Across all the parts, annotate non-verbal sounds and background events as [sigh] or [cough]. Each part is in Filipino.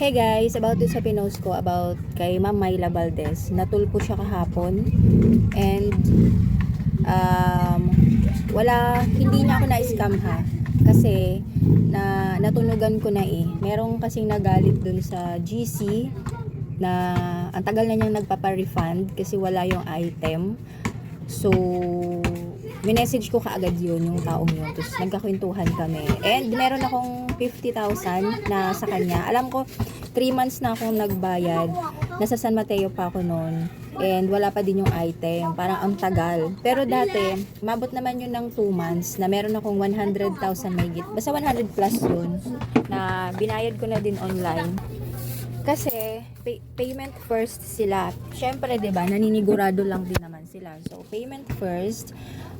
Hey guys, about dun sa pinost ko about kay Ma'am Myla Valdez. Natulpo siya kahapon and um, wala, hindi niya ako na-scam ha. Kasi na natunugan ko na eh. Merong kasing nagalit dun sa GC na ang tagal na niyang nagpapa-refund kasi wala yung item. So, minessage ko kaagad yun, yung taong yun. Tapos nagkakwentuhan kami. And meron akong 50,000 na sa kanya. Alam ko, 3 months na akong nagbayad. Nasa San Mateo pa ako noon. And wala pa din yung item. Parang ang tagal. Pero dati, mabot naman yun ng 2 months na meron akong 100,000 mahigit. Basta 100 plus yun na binayad ko na din online. Kasi, pay- payment first sila. Siyempre, 'di ba naninigurado lang din naman sila. So, payment first,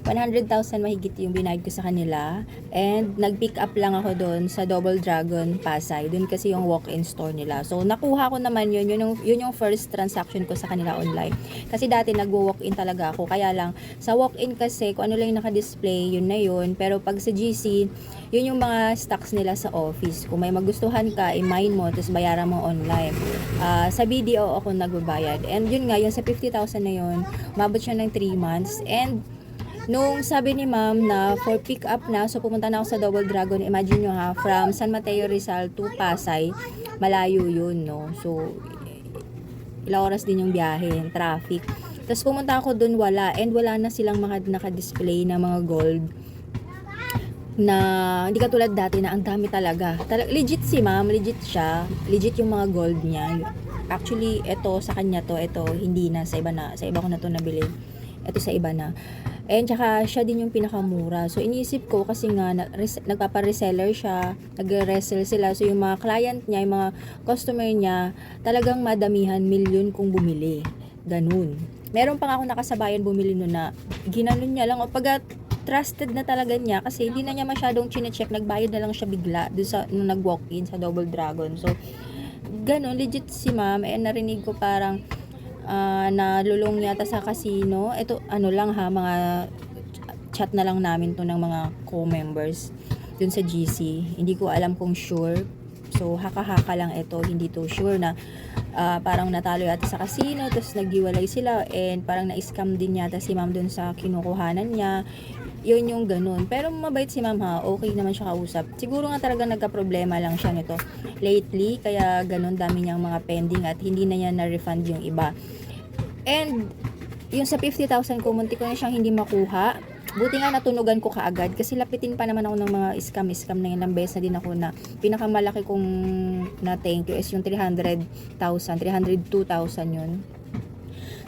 100,000 mahigit yung binayad ko sa kanila. And, nag-pick up lang ako doon sa Double Dragon, Pasay. Doon kasi yung walk-in store nila. So, nakuha ko naman yun. Yun yung, yun yung first transaction ko sa kanila online. Kasi dati, nag-walk-in talaga ako. Kaya lang, sa walk-in kasi, kung ano lang yung naka-display, yun na yun. Pero pag sa GC, yun yung mga stocks nila sa office. Kung may magustuhan ka, i-mine mo, tapos bayaran mo online. Ah, sa BDO ako nagbabayad. And yun nga, yung sa 50,000 na yun, umabot siya ng 3 months. And nung sabi ni ma'am na for pick up na, so pumunta na ako sa Double Dragon, imagine nyo ha, from San Mateo Rizal to Pasay, malayo yun, no? So, ilang oras din yung biyahe, traffic. Tapos pumunta ako dun, wala. And wala na silang mga naka-display na mga gold na hindi katulad dati na ang dami talaga. Talag, legit si ma'am, legit siya. Legit yung mga gold niya. Actually, ito sa kanya to, ito hindi na sa iba na, sa iba ko na to nabili. Ito sa iba na. And tsaka siya din yung pinakamura. So iniisip ko kasi nga na, res, nagpapa-reseller siya, nagre-resell sila. So yung mga client niya, yung mga customer niya, talagang madamihan milyon kung bumili. Ganun. Meron pa nga ako nakasabayan bumili nun na ginanon niya lang. O pag trusted na talaga niya kasi hindi na niya masyadong chinecheck. Nagbayad na lang siya bigla doon sa nung nag-walk-in sa Double Dragon. So, ganun, legit si ma'am. Eh, narinig ko parang ah, nalulong yata sa casino. Ito, ano lang ha, mga chat na lang namin to ng mga co-members dun sa GC. Hindi ko alam kung sure. So, haka-haka lang ito. Hindi to sure na ah, parang natalo yata sa casino. Tapos naghiwalay sila. And parang na-scam din yata si ma'am dun sa kinukuhanan niya. Yun yung ganun. Pero mabait si ma'am ha. Okay naman siya kausap. Siguro nga talaga nagka-problema lang siya nito lately. Kaya ganun dami niyang mga pending at hindi na niya na-refund yung iba. And yung sa 50,000 ko, munti ko na siyang hindi makuha. Buti nga natunugan ko kaagad kasi lapitin pa naman ako ng mga scam-scam na. Ilang beses na din ako na pinakamalaki kong na thank you is yung 300,000, 302,000 yun.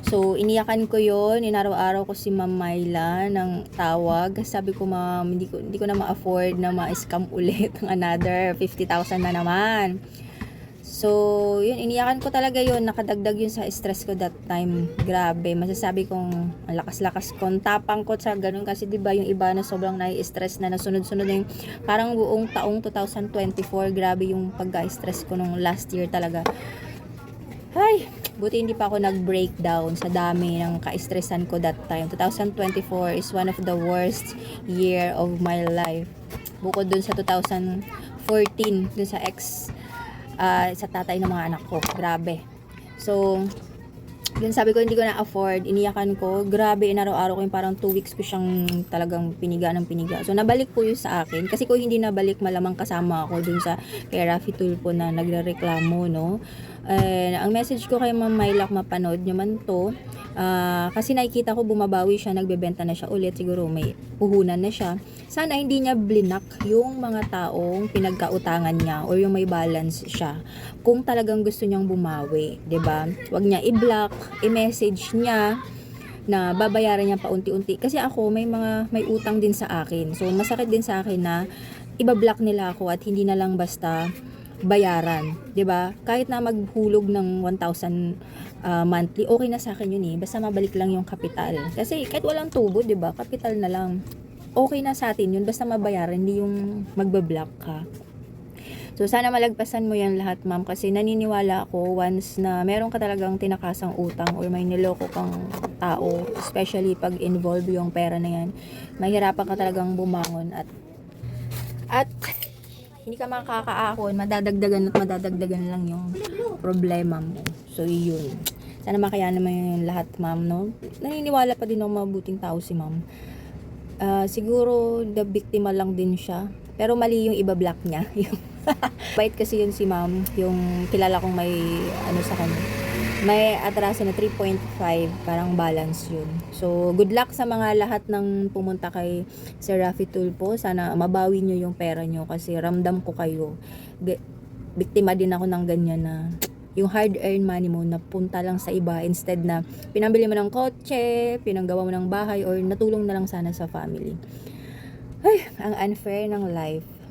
So, iniyakan ko yon inaraw-araw ko si Ma'am Myla ng tawag. Sabi ko, ma'am, hindi ko, hindi ko na ma-afford na ma-scam ulit ng another 50,000 na naman. So, yun, iniyakan ko talaga yun. Nakadagdag yun sa stress ko that time. Grabe, masasabi kong ang lakas-lakas ko. Ang tapang ko sa ganun kasi 'di ba yung iba na sobrang nai-stress na nasunod-sunod na yung parang buong taong 2024. Grabe yung pagka-stress ko nung last year talaga. Ay, buti hindi pa ako nag-breakdown sa dami ng ka-stressan ko that time. 2024 is one of the worst year of my life. Bukod dun sa 2014, dun sa ex, ah, sa tatay ng mga anak ko. Grabe. So, yun sabi ko hindi ko na afford, iniyakan ko. Grabe, inaraw-araw ko yung parang 2 weeks ko siyang talagang piniga ng piniga. So, nabalik po yun sa akin. Kasi kung hindi nabalik, malamang kasama ako dun sa kay Rafi Tulpo na nagre-reklamo, no? And, ang message ko kay Ma'am Maylak, mapanood nyo man to. Ah, kasi nakikita ko bumabawi siya, nagbebenta na siya ulit. Siguro may puhunan na siya. Sana hindi niya blinak yung mga taong pinagkautangan niya or yung may balance siya. Kung talagang gusto niyang bumawi, 'di ba? Huwag niya i-block, i-message niya na babayaran niya paunti-unti. Kasi ako, may mga may utang din sa akin. So, masakit din sa akin na ibablock nila ako at hindi na lang basta bayaran, 'di ba? Kahit na maghulog ng 1,000 ah, monthly, okay na sa akin 'yun eh. Basta mabalik lang yung kapital. Kasi kahit walang tubo, 'di ba? Kapital na lang. Okay na sa atin 'yun basta mabayaran, hindi yung magba-block ka. So, sana malagpasan mo yan lahat, ma'am. Kasi naniniwala ako once na meron ka talagang tinakasang utang or may niloko kang tao, especially pag involve yung pera na yan, mahirapan ka talagang bumangon at at hindi ka makakaahon, madadagdagan at madadagdagan lang yung problema mo. So, yun. Sana makayanan mo yung lahat, ma'am, no? Naniniwala pa din ako mabuting tao si ma'am. Ah, siguro, the biktima lang din siya. Pero mali yung iba black niya. [laughs] [laughs] Bait kasi yun si ma'am, yung kilala kong may ano sa kanya. May atraso na 3.5, parang balance yun. So, good luck sa mga lahat ng pumunta kay Sir Rafi Tulpo. Sana mabawi nyo yung pera nyo kasi ramdam ko kayo. G- biktima din ako ng ganyan na yung hard-earned money mo na punta lang sa iba instead na pinambili mo ng kotse, pinanggawa mo ng bahay, or natulong na lang sana sa family. Ay, ang unfair ng life.